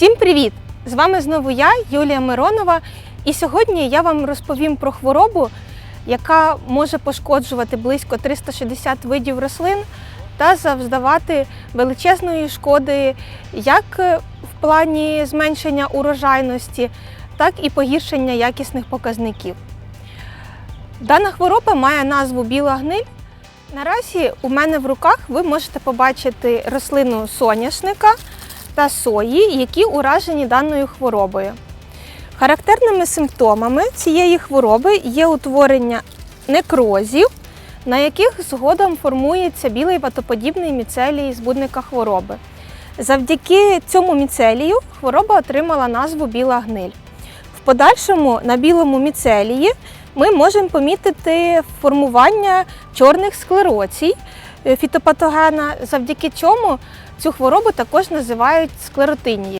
Всім привіт! З вами знову я, Юлія Миронова, і сьогодні я вам розповім про хворобу, яка може пошкоджувати близько 360 видів рослин та завдавати величезної шкоди як в плані зменшення урожайності, так і погіршення якісних показників. Дана хвороба має назву біла гниль. Наразі у мене в руках ви можете побачити рослину соняшника та сої, які уражені даною хворобою. Характерними симптомами цієї хвороби є утворення некрозів, на яких згодом формується білий ватоподібний міцелій збудника хвороби. Завдяки цьому міцелію хвороба отримала назву біла гниль. В подальшому на білому міцелії ми можемо помітити формування чорних склероцій фітопатогена, завдяки чому цю хворобу також називають склеротинією.